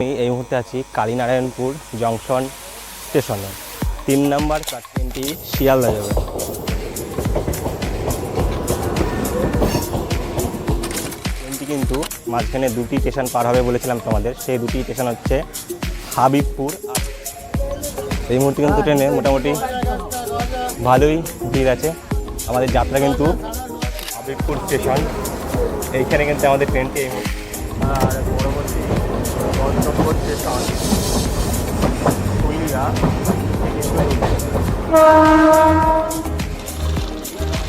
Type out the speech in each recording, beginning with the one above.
আমি এই মুহূর্তে আছি কালীনারায়ণপুর জংশন স্টেশনে। তিন নাম্বার ট্রেনটি শিয়ালদা যাবে। ট্রেনটি কিন্তু মাঝখানে দুটি স্টেশন পার হবে বলেছিলাম তোমাদের। সেই দুটি স্টেশন হচ্ছে হাবিবপুর এই মুহূর্তে কিন্তু ট্রেনে মোটামুটি ভালোই ভিড় আছে। আমাদের যাত্রা কিন্তু হাবিবপুর স্টেশন। এইখানে কিন্তু আমাদের ট্রেনটি এই মুহূর্তে। স্টেশন পুরুলিয়া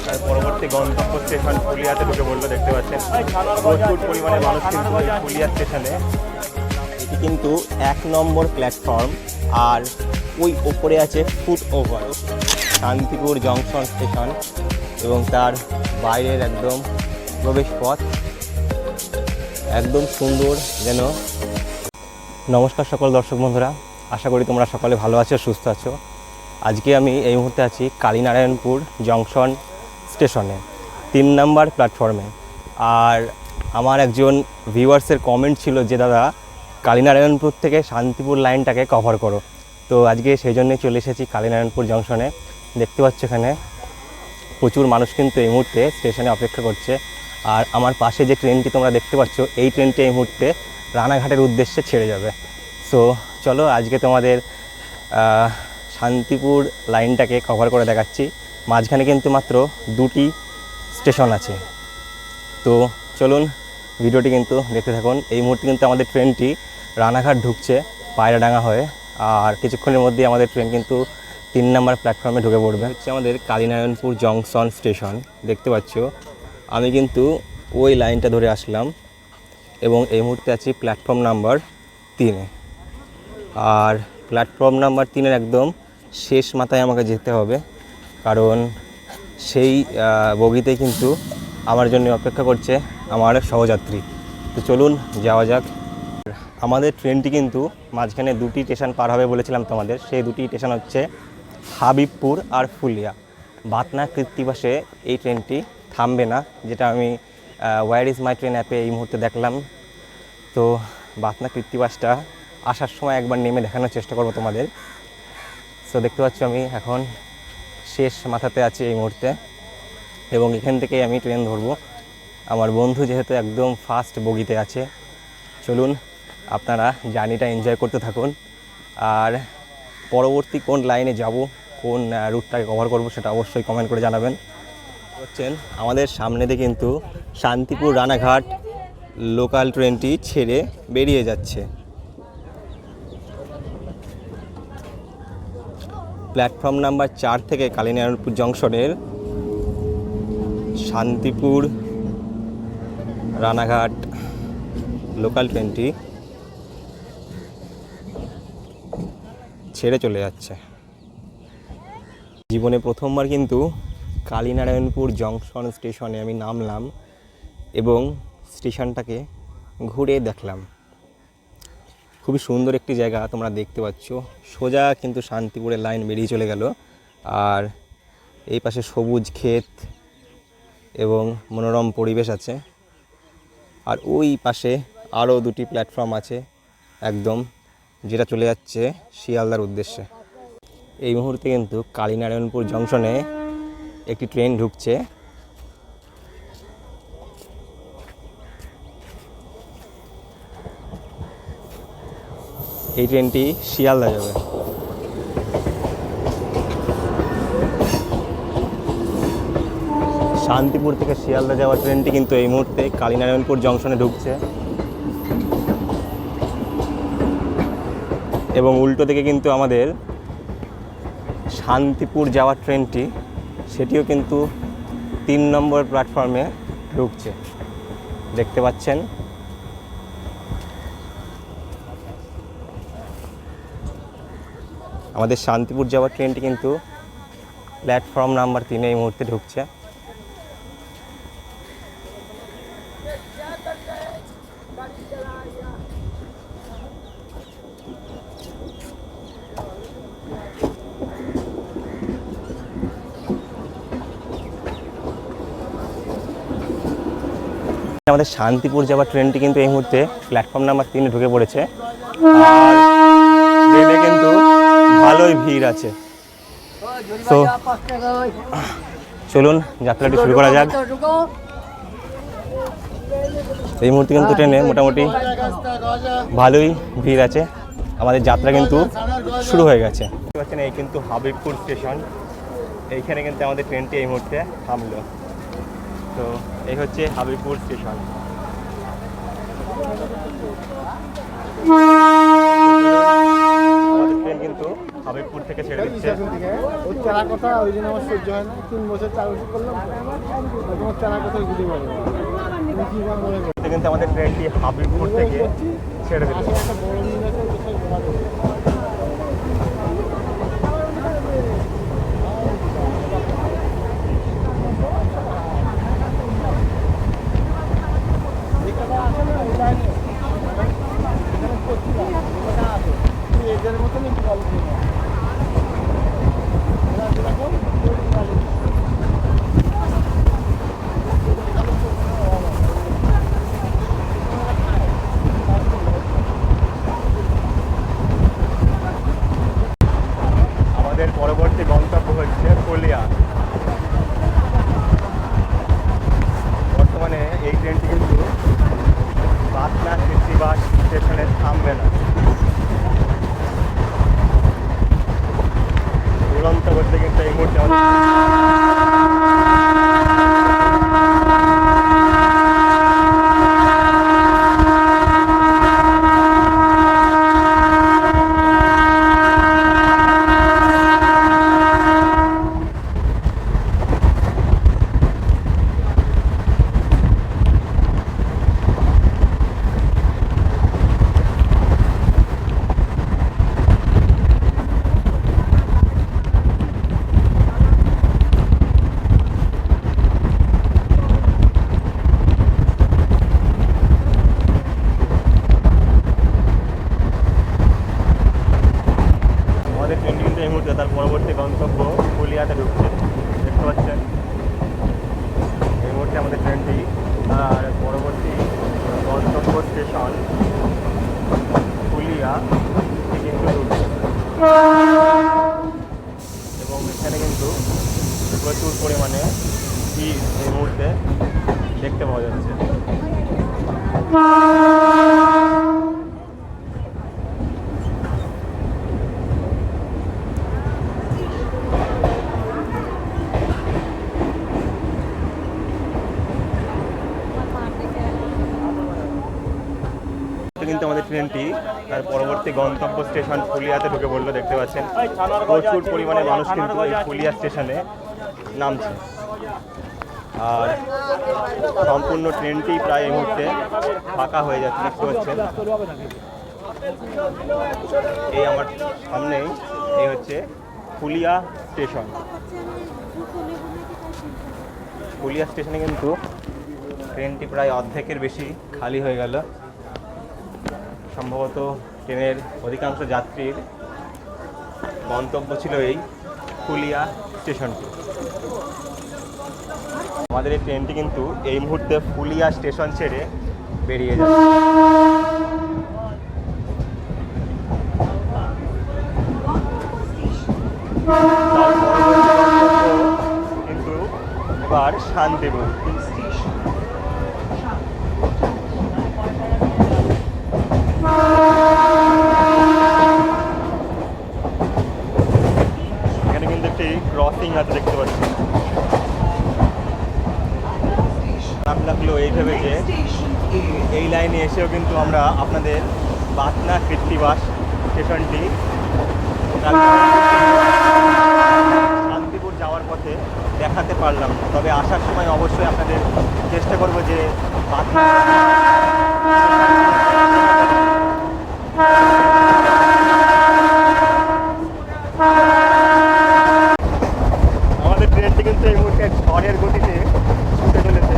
তার পরবর্তী গন্তব্য স্টেশন পুরুলিয়াতে ঢুকে বলল দেখতে পাচ্ছেন। প্রচুর পরিমাণে মানুষ কিন্তু পুরুলিয়া স্টেশনে। এটি কিন্তু এক নম্বর প্ল্যাটফর্ম আর ওই ওপরে আছে foot over Shantipur junction station এবং তার বাইরের একদম প্রবেশ পথ একদম সুন্দর যেন নমস্কার সকল দর্শক বন্ধুরা। আশা করি তোমরা সকলে ভালো আছো, সুস্থ আছো। আজকে আমি এই মুহূর্তে আছি কালীনারায়ণপুর জংশন স্টেশনে, তিন নাম্বার প্ল্যাটফর্মে। আর আমার একজন ভিউয়ার্সের কমেন্ট ছিল যে, দাদা, কালীনারায়ণপুর থেকে শান্তিপুর লাইনটাকে কভার করো। তো আজকে সেই জন্যই চলে এসেছি কালীনারায়ণপুর জংশনে। দেখতে পাচ্ছ এখানে প্রচুর মানুষ কিন্তু এই মুহূর্তে স্টেশনে অপেক্ষা করছে। আর আমার পাশে যে ট্রেনটি তোমরা দেখতে পাচ্ছ, এই ট্রেনটি এই মুহূর্তে রানাঘাটের উদ্দেশ্যে ছেড়ে যাবে। সো চলো আজকে তোমাদের শান্তিপুর লাইনটাকে কভার করে দেখাচ্ছি। মাঝখানে কিন্তু মাত্র দুটি স্টেশন আছে। তো চলুন ভিডিওটি কিন্তু দেখতে থাকুন। এই মুহূর্তে কিন্তু আমাদের ট্রেনটি রানাঘাট ঢুকছে পায়রাডাঙ্গা হয়ে। আর কিছুক্ষণের মধ্যেই আমাদের ট্রেন কিন্তু তিন নম্বর প্ল্যাটফর্মে ঢুকে পড়বে। হচ্ছে আমাদের কালীনারায়ণপুর জংশন স্টেশন দেখতে পাচ্ছ? আমি কিন্তু ওই লাইনটা ধরে আসলাম। এবং এই মুহূর্তে আছি প্ল্যাটফর্ম নাম্বার তিনে আর প্ল্যাটফর্ম নাম্বার তিনের একদম শেষ মাথায় আমাকে যেতে হবে। কারণ সেই বগিতে কিন্তু আমার জন্য অপেক্ষা করছে আমার সহযাত্রী। তো চলুন যাওয়া যাক। আমাদের ট্রেনটি কিন্তু মাঝখানে দুটি স্টেশন পার হবে বলেছিলাম তোমাদের। সেই দুটি স্টেশন হচ্ছে হাবিবপুর আর ফুলিয়া। বাতনা কৃত্তিবাসে এই ট্রেনটি থামবে না, যেটা আমি ওয়ার ইজ মাই ট্রেন অ্যাপে এই মুহূর্তে দেখলাম। তো বাতনা কৃত্তিবাসটা আসার সময় একবার নেমে দেখানোর চেষ্টা করব তোমাদের। সো দেখতে পাচ্ছ আমি এখন শেষ মাথাতে আছি এই মুহূর্তে। এবং এখান থেকেই আমি ট্রেন ধরবো। আমার বন্ধু যেহেতু একদম ফাস্ট বগিতে আছে, চলুন আপনারা জার্নিটা এনজয় করতে থাকুন। আর পরবর্তী কোন লাইনে যাব, কোন রুটটাকে কভার করব সেটা অবশ্যই কমেন্ট করে জানাবেন। হচ্ছেন আমাদের সামনে দিয়ে কিন্তু শান্তিপুর রানাঘাট লোকাল ট্রেনটি ছেড়ে বেরিয়ে যাচ্ছে। প্ল্যাটফর্ম নাম্বার চার থেকে কালীনারায়ণপুর জংশনের শান্তিপুর রানাঘাট লোকাল ট্রেনটি ছেড়ে চলে যাচ্ছে। জীবনে প্রথমবার কিন্তু কালীনারায়ণপুর জংশন স্টেশনে আমি নামলাম এবং স্টেশনটাকে ঘুরে দেখলাম। খুবই সুন্দর একটি জায়গা তোমরা দেখতে পাচ্ছ। সোজা কিন্তু শান্তিপুরের লাইন বেরিয়ে চলে গেল। আর এই পাশে সবুজ ক্ষেত এবং মনোরম পরিবেশ আছে। আর ওই পাশে আরও দুটি প্ল্যাটফর্ম আছে একদম, যেটা চলে যাচ্ছে শিয়ালদার উদ্দেশ্যে। এই মুহূর্তে কিন্তু কালীনারায়ণপুর জংশনে একটি ট্রেন ঢুকছে। এই ট্রেনটি শিয়ালদা যাবে। শান্তিপুর থেকে শিয়ালদা যাওয়ার ট্রেনটি কিন্তু এই মুহূর্তে কালীনারায়ণপুর জংশনে ঢুকছে। এবং উল্টো দিকে কিন্তু আমাদের শান্তিপুর যাওয়ার ট্রেনটি সেটিও কিন্তু তিন নম্বর প্ল্যাটফর্মে ঢুকছে। দেখতে পাচ্ছেন? আমাদের শান্তিপুর যাওয়ার ট্রেনটি কিন্তু প্ল্যাটফর্ম নাম্বার তিনে এই মুহূর্তে ঢুকছে। আমাদের শান্তিপুর যাওয়ার ট্রেনটি কিন্তু এই মুহূর্তে প্ল্যাটফর্ম নাম্বার তিনে ঢুকে পড়েছে। আর ট্রেনে কিন্তু ভালোই ভিড় আছে। তো চলুন, যাত্রাটি শুরু করা যাক। এই মুহূর্তে কিন্তু ট্রেনে মোটামুটি ভালোই ভিড় আছে। আমাদের যাত্রা কিন্তু শুরু হয়ে গেছে। পাচ্ছেন, এই কিন্তু হাবিবপুর স্টেশন। এইখানে কিন্তু আমাদের ট্রেনটি এই মুহূর্তে থামলো। তো এই হচ্ছে হাবিবপুর স্টেশন। আমাদের ট্রেন কিন্তু হাবিবপুর থেকে ছেড়ে দিচ্ছে। ওর কথা ওই জন্য আমার সহ্য হয় না। তিন বছর চার বছর করলাম তোমার কথা করো এটা কিন্তু আমাদের ট্রেনটি হাবিবপুর থেকে ছেড়ে দিল একটা বড় মিল আছে ওর সাথে ঘোরা করব। এদের মতন একটু পরবর্তী গন্তব্য স্টেশন ফুলিয়াতে ঢুকে পড়ল, দেখতে পাচ্ছেন। প্রচুর পরিমাণে মানুষ কিন্তু এই ফুলিয়া স্টেশনে নামছে। আর সম্পূর্ণ ট্রেনটি প্রায় এই মুহূর্তে ফাঁকা হয়ে যাচ্ছে, দেখতে পাচ্ছেন। এই আমার সামনেই, এই হচ্ছে ফুলিয়া স্টেশন। ফুলিয়া স্টেশনে কিন্তু ট্রেনটি প্রায় অর্ধেকের বেশি খালি হয়ে গেল। সম্ভবত ট্রেনের অধিকাংশ যাত্রীর গন্তব্য ছিল এই ফুলিয়া স্টেশনটি। আমাদের এই ট্রেনটি কিন্তু এই মুহূর্তে ফুলিয়া স্টেশন ছেড়ে বেরিয়ে গন্তব্য কিন্তু এবার শান্তিপুর এখানে কিন্তু একটি ক্রসিং আছে দেখতে পাচ্ছি। খারাপ লাগল এই ভেবে যে এই লাইনে এসেও কিন্তু আমরা আপনাদের বাতনা কৃত্তিবাস স্টেশনটি শান্তিপুর যাওয়ার পথে দেখাতে পারলাম। তবে আসার সময় অবশ্যই আপনাদের চেষ্টা করব যে বাতনা আমাদের ট্রেনটি কিন্তু এই মুহূর্তে ঝড়ের গতিতে ছুটে চলেছে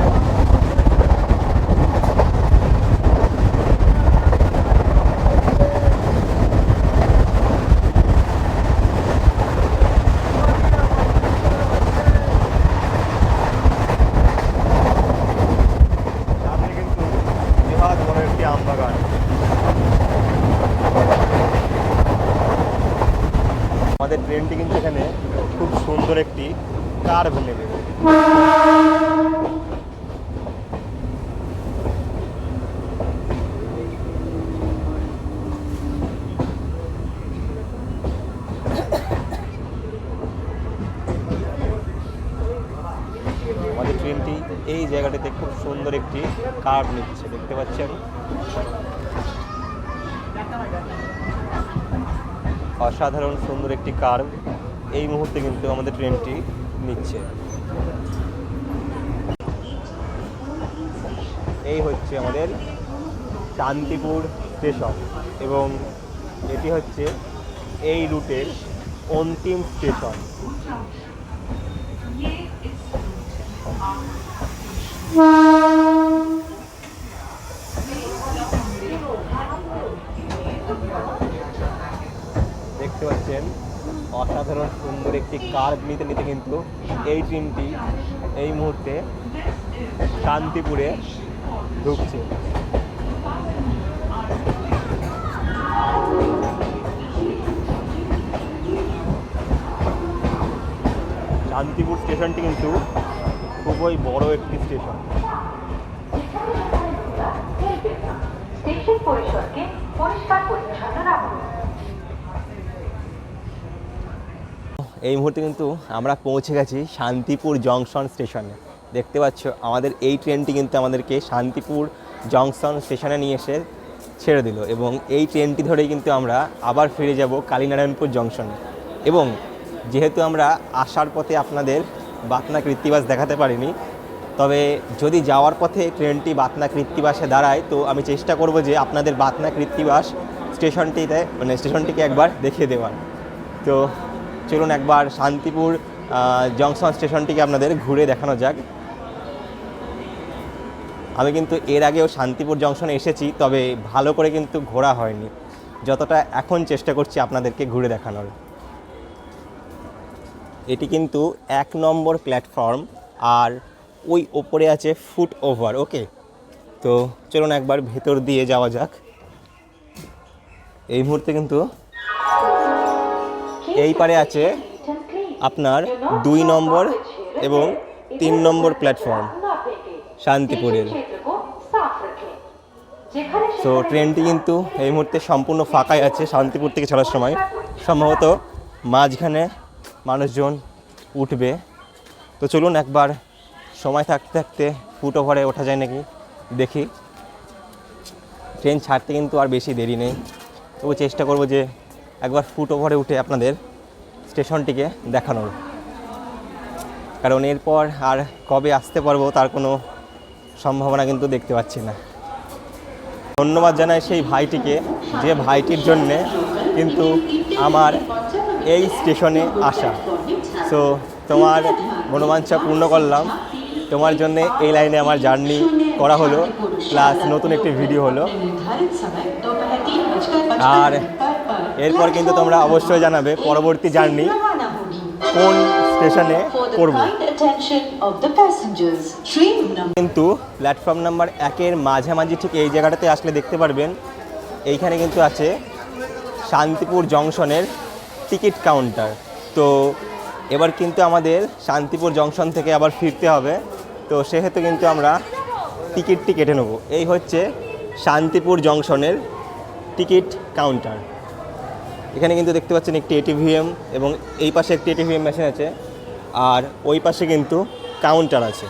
সামনে কিন্তু বৃহৎ বড় একটি আম বাগান ট্রেনটি কিন্তু এখানে খুব সুন্দর একটি কার্ভ নেবে আমাদের ট্রেনটি এই জায়গাটিতে খুব সুন্দর একটি কার্ভ নিচ্ছে, দেখতে পাচ্ছেন? অসাধারণ সুন্দর একটি কার্ভ এই মুহূর্তে কিন্তু আমাদের ট্রেনটি নিচ্ছে। এই হচ্ছে আমাদের শান্তিপুর স্টেশন এবং এটি হচ্ছে এই রুটের অন্তিম স্টেশন। দেখতে পাচ্ছেন। অসাধারণ সুন্দর একটি কার্ভ নিতে নিতে কিন্তু এই ট্রেনটি এই মুহূর্তে শান্তিপুরে ঢুকছে। শান্তিপুর স্টেশনটি কিন্তু খুবই বড় একটি স্টেশন। পরিষ্কার পরিচ্ছন্ন রাখুন। এই মুহূর্তে কিন্তু আমরা পৌঁছে গেছি শান্তিপুর জংশন স্টেশনে। দেখতে পাচ্ছ, আমাদের এই ট্রেনটি কিন্তু আমাদেরকে শান্তিপুর জংশন স্টেশনে নিয়ে এসে ছেড়ে দিল এবং এই ট্রেনটি ধরেই কিন্তু আমরা আবার ফিরে যাব কালীনারায়ণপুর জংশনে। এবং যেহেতু আমরা আসার পথে আপনাদের বাতনা কৃত্তিবাস দেখাতে পারিনি, তবে যদি যাওয়ার পথে ট্রেনটি বাতনা কৃত্তিবাসে দাঁড়ায়, তো আমি চেষ্টা করব যে আপনাদের বাতনা কৃত্তিবাস স্টেশনটিতে মানে স্টেশনটিকে একবার দেখিয়ে দেওয়ার। তো চলুন একবার শান্তিপুর জংশন স্টেশনটিকে আপনাদের ঘুরে দেখানো যাক। আমি কিন্তু এর আগেও শান্তিপুর জংশনে এসেছি, তবে ভালো করে কিন্তু ঘোরা হয়নি। যতটা এখন চেষ্টা করছি আপনাদেরকে ঘুরে দেখানোর। এটি কিন্তু এক নম্বর প্ল্যাটফর্ম, আর ওই ওপরে আছে ফুট ওভার, ওকে? তো চলুন একবার ভেতর দিয়ে যাওয়া যাক। এই মুহূর্তে কিন্তু এই পারে আছে আপনার দুই নম্বর এবং তিন নম্বর প্ল্যাটফর্ম শান্তিপুরের। তো ট্রেনটি কিন্তু এই মুহূর্তে সম্পূর্ণ ফাঁকাই আছে শান্তিপুর থেকে ছাড়ার সময়। সম্ভবত মাঝখানে মানুষজন উঠবে। তো চলুন একবার সময় থাকতে থাকতে ফুট ওভারে ওঠা যায় নাকি দেখি। ট্রেন ছাড়তে কিন্তু আর বেশি দেরি নেই। তবু চেষ্টা করব যে একবার ফুট ওভারে উঠে আপনাদের স্টেশনটিকে দেখানোর। কারণ এরপর আর কবে আসতে পারব তার কোনো সম্ভাবনা কিন্তু দেখতে পাচ্ছি না। ধন্যবাদ জানাই সেই ভাইটিকে, যে ভাইটির জন্যে কিন্তু আমার এই স্টেশনে আসা। সো তোমার মনোবাঞ্ছা পূর্ণ করলাম। তোমার জন্য এই লাইনে আমার জার্নি করা হলো, প্লাস নতুন একটি ভিডিও হলো। আর এরপর কিন্তু তোমরা অবশ্যই জানাবে পরবর্তী জার্নি কোন স্টেশনে করব। কিন্তু প্ল্যাটফর্ম নাম্বার একের মাঝামাঝি ঠিক এই জায়গাটাতে আসলে দেখতে পারবেন, এইখানে কিন্তু আছে শান্তিপুর জংশনের টিকিট কাউন্টার। তো এবার কিন্তু আমাদের শান্তিপুর জংশন থেকে আবার ফিরতে হবে। তো সেহেতু কিন্তু আমরা টিকিটটি কেটে নেব। এই হচ্ছে শান্তিপুর জংশনের টিকিট কাউন্টার। এখানে কিন্তু দেখতে পাচ্ছেন একটি এটিভিএম এবং এই পাশে একটি এটিভিএম মেশিন আছে। আর ওই পাশে কিন্তু কাউন্টার আছে।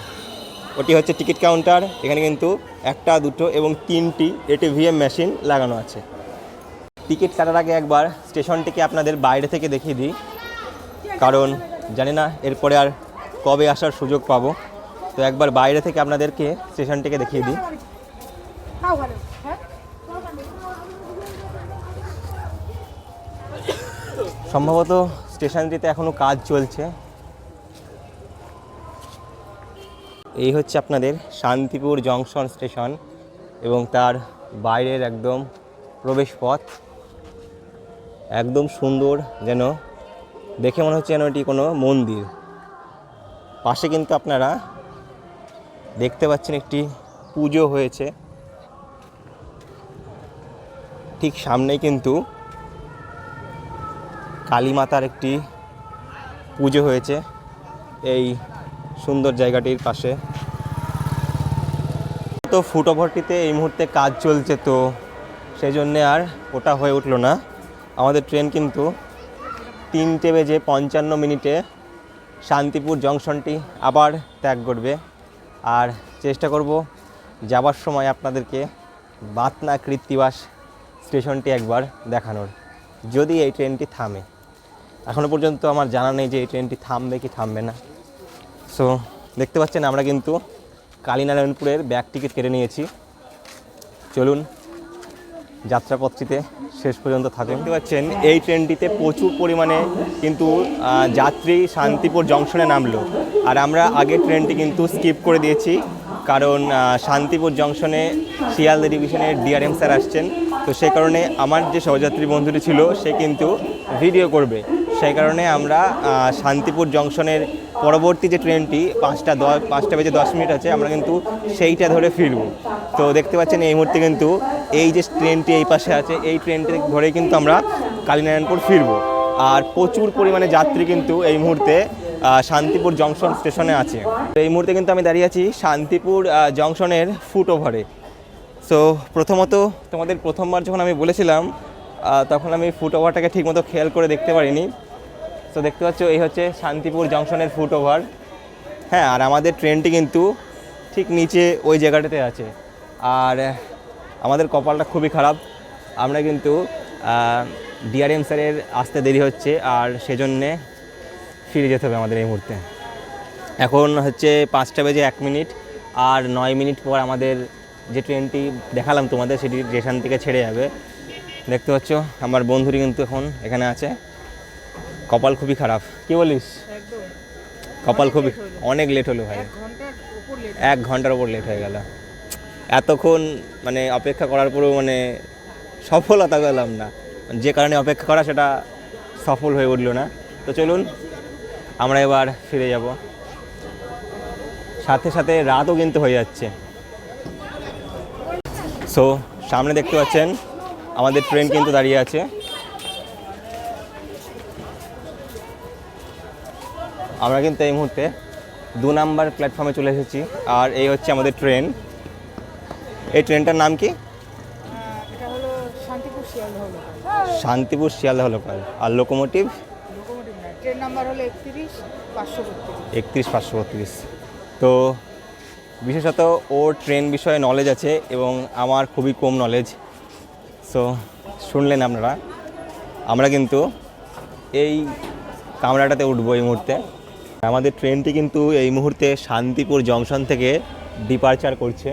ওটি হচ্ছে টিকিট কাউন্টার এখানে কিন্তু একটা, দুটো এবং তিনটি এটিভিএম মেশিন লাগানো আছে। টিকিট কাটার আগে একবার স্টেশনটিকে আপনাদের বাইরে থেকে দেখিয়ে দিই। কারণ জানি না এরপরে আর কবে আসার সুযোগ পাবো। তো একবার বাইরে থেকে আপনাদেরকে স্টেশনটিকে দেখিয়ে দিই খাও ভালো হ্যাঁ সম্ভবত স্টেশনটিতে এখনও কাজ চলছে। এই হচ্ছে আপনাদের শান্তিপুর জংশন স্টেশন এবং তার বাইরের একদম প্রবেশ পথ। একদম সুন্দর যেন দেখে মনে হচ্ছে যেন এটি কোনো মন্দির। পাশে কিন্তু আপনারা দেখতে পাচ্ছেন একটি পুজো হয়েছে। ঠিক সামনেই কিন্তু কালী মাতার একটি পুজো হয়েছে এই সুন্দর জায়গাটির পাশে। তো ফুটওভারটিতে এই মুহূর্তে কাজ চলছে তো সেই জন্যে আর ওটা হয়ে উঠল না। আমাদের ট্রেন কিন্তু তিনটে বেজে পঞ্চান্ন মিনিটে শান্তিপুর জংশনটি আবার ত্যাগ করবে। আর চেষ্টা করব যাবার সময় আপনাদেরকে বাতনা কৃত্তিবাস স্টেশনটি একবার দেখানোর, যদি এই ট্রেনটি থামে। এখনও পর্যন্ত আমার জানা নেই যে এই ট্রেনটি থামবে কি থামবে না। সো দেখতে পাচ্ছেন আমরা কিন্তু কালীনারায়ণপুরের ব্যাক টিকিট কেটে নিয়েছি। চলুন যাত্রাপথটিতে শেষ পর্যন্ত থাকুন। দেখতে পাচ্ছেন, এই ট্রেনটিতে প্রচুর পরিমাণে কিন্তু যাত্রী শান্তিপুর জংশনে নামলো। আর আমরা আগের ট্রেনটি কিন্তু স্কিপ করে দিয়েছি, কারণ শান্তিপুর জংশনে শিয়ালদা ডিভিশনের ডিআরএম স্যার আসছেন। তো সে কারণে আমার যে সহযাত্রী বন্ধুটি ছিল, সে কিন্তু ভিডিও করবে। সেই কারণে আমরা শান্তিপুর জংশনের পরবর্তী যে ট্রেনটি, পাঁচটা দশ পাঁচটা বেজে দশ মিনিট আছে, আমরা কিন্তু সেইটা ধরে ফিরব। তো দেখতে পাচ্ছেন এই মুহূর্তে কিন্তু এই যে ট্রেনটি এই পাশে আছে, এই ট্রেনটি ধরেই কিন্তু আমরা কালীনারায়ণপুর ফিরব। আর প্রচুর পরিমাণে যাত্রী কিন্তু এই মুহূর্তে শান্তিপুর জংশন স্টেশনে আছে। তো এই মুহূর্তে কিন্তু আমি দাঁড়িয়ে আছি শান্তিপুর জংশনের ফুট ওভারে সো প্রথমত তোমাদের প্রথমবার যখন আমি বলেছিলাম তখন আমি ফুট ওভারটাকে ঠিকমতো খেয়াল করে দেখতে পারিনি। তো দেখতে পাচ্ছ, এই হচ্ছে শান্তিপুর জংশনের ফুট ওভার হ্যাঁ আর আমাদের ট্রেনটি কিন্তু ঠিক নিচে ওই জায়গাটাতে আছে। আর আমাদের কপালটা খুবই খারাপ। আমরা কিন্তু ডিআরএম স্যারের আসতে দেরি হচ্ছে, আর সেজন্যে ফিরে যেতে হবে আমাদের এই মুহূর্তে। এখন হচ্ছে পাঁচটা বেজে এক মিনিট, আর নয় মিনিট পর আমাদের যে ট্রেনটি দেখালাম তোমাদের, সেটি স্টেশন থেকে ছেড়ে যাবে। দেখতে পাচ্ছ, আমার বন্ধুটি কিন্তু এখন এখানে আছে। কপাল খুবই খারাপ। কি বলিস? কপাল খুবই অনেক লেট হলো ভাই। এক ঘণ্টার ওপর লেট হয়ে গেল। এতক্ষণ মানে অপেক্ষা করার পরেও মানে সফলতা পেলাম না। যে কারণে অপেক্ষা করা সেটা সফল হয়ে উঠল না। তো চলুন আমরা এবার ফিরে যাব। সাথে সাথে রাতও কিন্তু হয়ে যাচ্ছে। সো সামনে দেখতে পাচ্ছেন আমাদের ট্রেন কিন্তু দাঁড়িয়ে আছে। আমরা কিন্তু এই মুহূর্তে দু নাম্বার প্ল্যাটফর্মে চলে এসেছি আর এই হচ্ছে আমাদের ট্রেন এই ট্রেনটার নাম কি? শান্তিপুর শিয়ালদহ লোকাল আর লোকোমোটিভ একত্রিশ পাঁচশো বত্রিশ। তো বিশেষত ওর ট্রেন বিষয়ে নলেজ আছে এবং আমার খুবই কম নলেজ সো শুনলেন আপনারা। আমরা কিন্তু এই কামরাটাতে উঠবো এই মুহূর্তে। আমাদের ট্রেনটি কিন্তু এই মুহূর্তে শান্তিপুর জংশন থেকে ডিপার্চার করছে।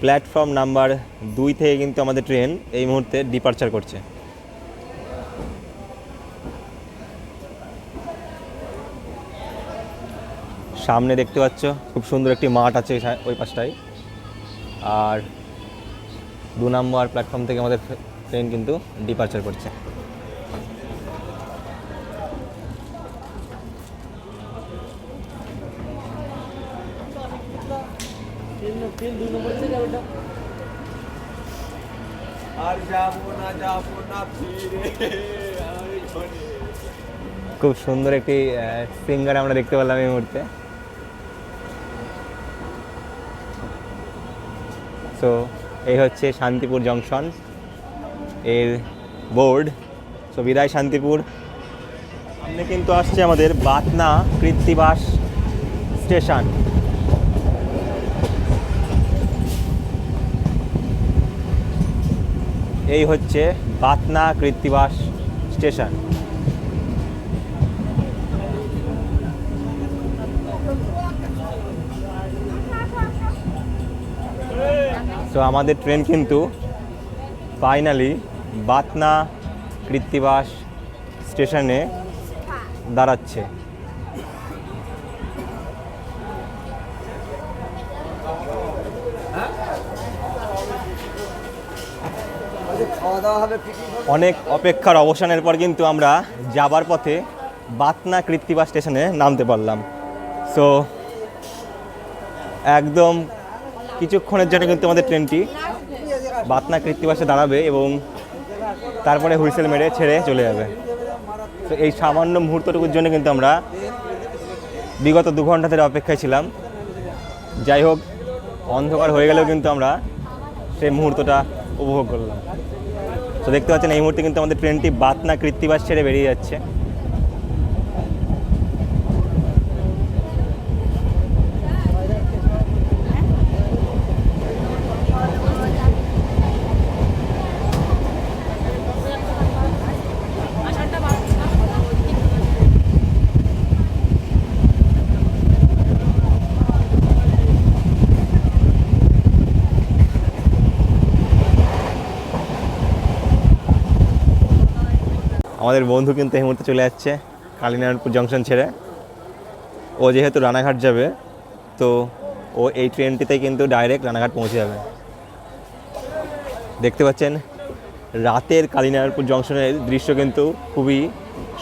প্ল্যাটফর্ম নাম্বার দুই থেকে কিন্তু আমাদের ট্রেন এই মুহূর্তে ডিপারচার করছে। সামনে দেখতে পাচ্ছ, খুব সুন্দর একটি মাঠ আছে ওই পাশটায়। আর দু নম্বর প্ল্যাটফর্ম থেকে আমাদের ট্রেন কিন্তু ডিপার্চার করছে। খুব সুন্দর একটি সিঙ্গার আমরা দেখতে পেলাম এই মুহূর্তে। সো এই হচ্ছে শান্তিপুর জংশন এর বোর্ড সো বিদায় শান্তিপুর। সামনে কিন্তু আসছে আমাদের বাতনা কৃত্তিবাস স্টেশন। এই হচ্ছে বাতনা কৃত্তিবাস স্টেশন। তো আমাদের ট্রেন কিন্তু ফাইনালি বাতনা কৃত্তিবাস স্টেশনে দাঁড়াচ্ছে। অনেক অপেক্ষার অবসানের পর কিন্তু আমরা যাবার পথে বাতনা কৃত্তিবাস স্টেশনে নামতে পারলাম। সো একদম কিছুক্ষণের জন্য কিন্তু আমাদের ট্রেনটি বাতনা কৃত্তিবাসে দাঁড়াবে এবং তারপরে হুইসেল মেরে ছেড়ে চলে যাবে। তো এই সামান্য মুহূর্তটুকুর জন্য কিন্তু আমরা বিগত দু ঘণ্টা ধরে অপেক্ষায় ছিলাম। যাই হোক, অন্ধকার হয়ে গেলেও কিন্তু আমরা সেই মুহূর্তটা উপভোগ করলাম। তো দেখতে পাচ্ছেন এই মুহূর্তে কিন্তু আমাদের ট্রেনটি বাতনা কৃত্তিবাস ছেড়ে বেরিয়ে যাচ্ছে। আমাদের বন্ধু কিন্তু এই মুহূর্তে চলে যাচ্ছে কালীনারায়ণপুর জংশন ছেড়ে। ও যেহেতু রানাঘাট যাবে, তো ও এই ট্রেনটিতে কিন্তু ডাইরেক্ট রানাঘাট পৌঁছে যাবে। দেখতে পাচ্ছেন, রাতের কালীনারায়ণপুর জংশনের দৃশ্য কিন্তু খুবই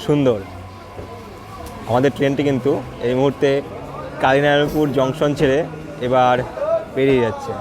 সুন্দর। আমাদের ট্রেনটি কিন্তু এই মুহূর্তে কালীনারায়ণপুর জংশন ছেড়ে এবার বেরিয়ে যাচ্ছে।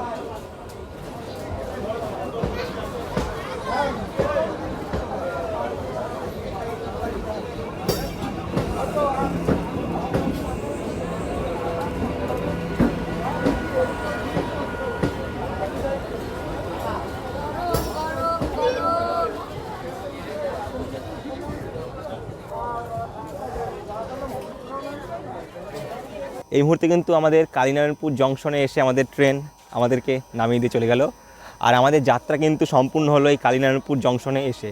এই মুহূর্তে কিন্তু আমাদের কালীনারায়ণপুর জংশনে এসে আমাদের ট্রেন আমাদেরকে নামিয়ে দিয়ে চলে গেল। আর আমাদের যাত্রা কিন্তু সম্পূর্ণ হলো এই কালীনারায়ণপুর জংশনে এসে।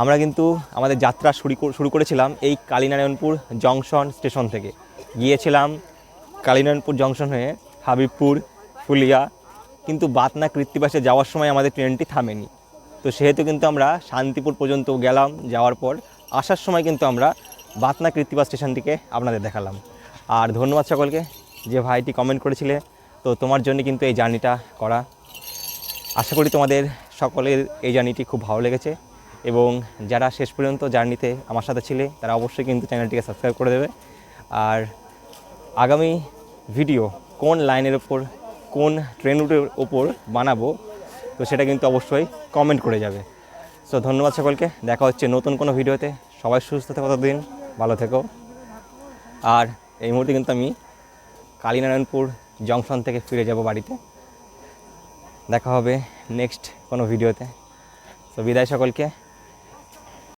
আমরা কিন্তু আমাদের যাত্রা শুরু শুরু করেছিলাম এই কালীনারায়ণপুর জংশন স্টেশন থেকে। গিয়েছিলাম কালীনারায়ণপুর জংশন হয়ে হাবিবপুর, ফুলিয়া, কিন্তু বাতনা কৃত্তিবাসে যাওয়ার সময় আমাদের ট্রেনটি থামেনি। তো সেহেতু কিন্তু আমরা শান্তিপুর পর্যন্ত গেলাম, যাওয়ার পর আসার সময় কিন্তু আমরা বাতনা কৃত্তিবাস স্টেশনটিকে আপনাদের দেখালাম। আর ধন্যবাদ সকলকে যে ভাইটি কমেন্ট করেছিলে। তো তোমার জন্য কিন্তু এই জার্নিটা করা। আশা করি তোমাদের সকলের এই জার্নিটি খুব ভালো লেগেছে এবং যারা শেষ পর্যন্ত জার্নিতে আমার সাথে ছিলে, তারা অবশ্যই কিন্তু চ্যানেলটিকে সাবস্ক্রাইব করে দেবে। আর আগামী ভিডিও কোন লাইনের ওপর কোন ট্রেন রুটের ওপর বানাবো, তো সেটা কিন্তু অবশ্যই কমেন্ট করে যাবে। সো ধন্যবাদ সকলকে। দেখা হচ্ছে নতুন কোনো ভিডিওতে সবাই সুস্থ থেকো ততদিন। ভালো থেকো। আর এই মুহূর্তে কিন্তু আমি কালীনারায়ণপুর জংশন থেকে ফিরে যাব বাড়িতে। দেখা হবে নেক্সট কোনো ভিডিওতে। তো বিদায় সকলকে।